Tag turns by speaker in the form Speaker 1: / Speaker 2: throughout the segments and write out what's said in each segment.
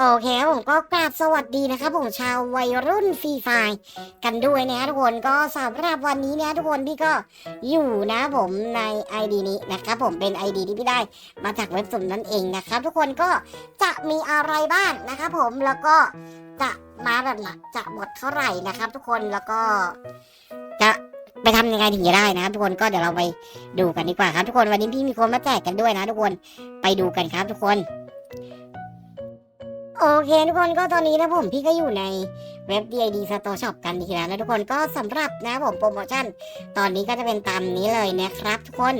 Speaker 1: โอเคครับผมก็กราบสวัสดีนะครับผมชาววัยรุ่นฟรีไฟกันด้วยนะทุกคนก็สำหรับวันนี้เนี่ยทุกคนพี่ก็อยู่นะผมใน ID นี้นะครับผมเป็น ID ที่พี่ได้มาจากเว็บสุ่มนั่นเองนะครับทุกคนก็จะมีอะไรบ้างนะครับผมแล้วก็จะมาแบบจะหมดเท่าไหร่นะครับ ทุกคนแล้วก็จะไปทำยังไงถึงจะได้นะครับทุกคนก็เดี๋ยวเราไปดูกันดีกว่าครับ ทุกคนวันนี้พี่มีคนมาแจกกันด้วยนะ ทุกคนไปดูกันครับทุกคน โอเคทุกคนก็ตอนนี้นะผมพี่ก็อยู่ในเว็บ DID Store Shop กันดีแล้วนะทุกคนก็สำหรับนะผมโปรโมชั่น ตอนนี้ก็จะเป็นตามนี้เลยนะครับทุกคน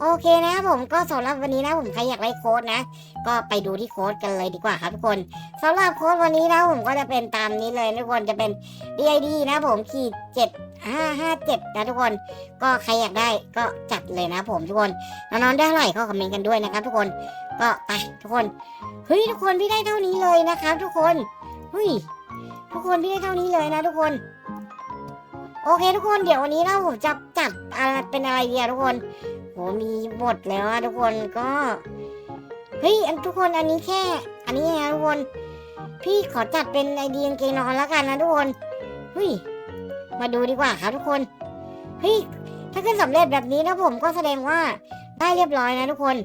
Speaker 1: โอเคนะผมก็สำหรับวันนี้นะผมใครอยากได้โค้ดนะ ก็ไปดูที่โค้ดกันเลยดีกว่าครับทุกคนสำหรับโค้ดวันนี้นะผมก็จะเป็นตามนี้เลยทุกคนจะเป็น DID นะผมขีดเจ็ดห้าห้าเจ็ดนะทุกคน ก็ใครอยากได้ก็จัดเลยนะผมทุกคนน้องๆได้เท่าไหร่ก็คอมเมนต์กันด้วยนะครับทุกคน ก็ไปทุกคนเฮ้ยทุกคนพี่ได้เท่านี้เลยนะครับ ทุกคนเฮ้ยทุกคนพี่ได้เท่านี้เลยนะ ทุกคน โอเค ทุกคนเดี๋ยววันนี้เราผมจะจัดอะไรเป็นอะไรดีอะทุกคนโหมีบทแล้วอะทุกคนก็เฮ้ยอันทุกคนอันนี้แค่ อันนี้นะทุกคน พี่ขอจัดเป็นไอเดียกางเกงนอนแล้วกันนะทุกคนเฮ้ยมาดูดีกว่าครับทุกคนเฮ้ยถ้าขึ้นสำเร็จแบบนี้นะผมก็แสดงว่าได้เรียบร้อยนะทุกคน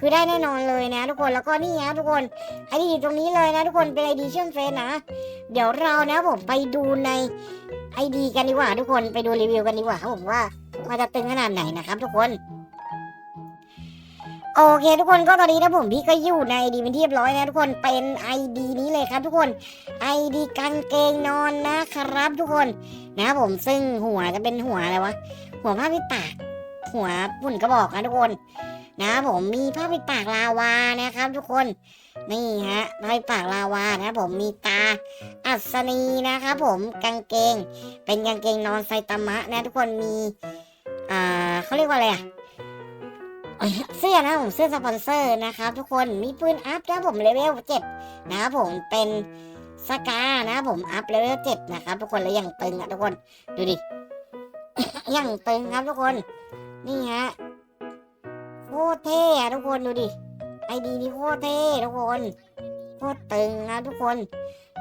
Speaker 1: คือได้แน่นอนเลยนะ ทุกคนแล้วก็นี่นะทุกคนไอดีตรงนี้เลยนะทุกคนเป็นไอดีเชื่อมเฟซนะ เดี๋ยวเรานะผมไปดูในไอดีกันดีกว่า ทุกคนไปดูรีวิวกันดีกว่าครับผมว่ามันจะตึงขนาดไหนนะครับ ทุกคนโอเค ทุกคนก็ตอนนี้นะผมพี่ก็อยู่ในไอดีเป็นที่เรียบร้อยนะทุกคนเป็นไอดีนี้เลยครับ ทุกคนไอดีกางเกงนอนนะครับ ทุกคนนะผมซึ่งหัวจะเป็นหัวอะไรวะหัวผ้าปิดปากหัวปุ่นกระบอกนะทุกคน นะครับผมมีผ้าปิดปากลาวานะครับ ทุกคนนี่ฮะผ้าปิดปากลาวานะครับผมมีตาอัศนีนะครับผมกางเกง เป็นกางเกงนอนไซตามะนะทุกคนมีอ่าเขาเรียกว่าอะไรอะเสื้อนะผมเสื้อสปอนเซอร์นะครับทุกคนมีปืนอัพนะผมเลเวลเจ็ดนะครับผมเป็นสกานะผมอัพเลเวลเจ็ดนะครับทุกคนแล้วยังตึงอะทุกคนดูดิยังตึงครับทุกคน นี่ฮะ ตรเท่อะทุกคนดูดิไอดีนี่โคตรเท่ทุกคนโคตรตึงนะทุกคน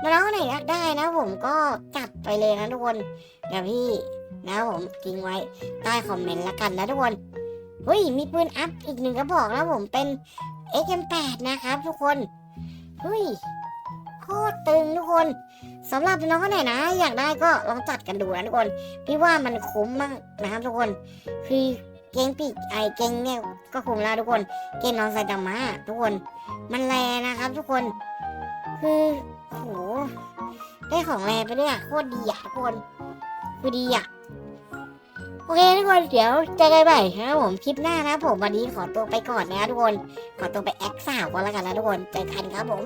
Speaker 1: น้องไหนอยากได้นะผมก็จัดไปเลยนะทุกคนเดี๋ยวพี่นะผมทิ้งไว้ใต้คอมเมนต์ละกันนะทุกคนเฮ้ยมีปืนอัพอีกหนึ่งกระบอกแล้วผมเป็น XM8 นะครับทุกคนเฮ้ยโคตรตึงทุกคนสำหรับน้องคนไหนนะ อยากได้ก็ลองจัดกันดูนะทุกคน พี่ว่ามันคุ้มมากนะครับทุกคน คือ เกงปีกไอเกงเนี่ยก็คุมแล้วทุกคน เกงน้อนไซตามะทุกคน มันแรนะครับ ทุกคน คือโหได้ของแรไปด้วยอะโคตรดีอะทุกคนคือดีอะโอเคทุกคนเดี๋ยวเจอกันใหม่นะครับผมคลิปหน้านะผมวันนี้ขอตัวไปก่อนนะทุกคน ขอตัวไปแอคสาวก่อนแล้วกันนะทุกคนเจอกันครับผม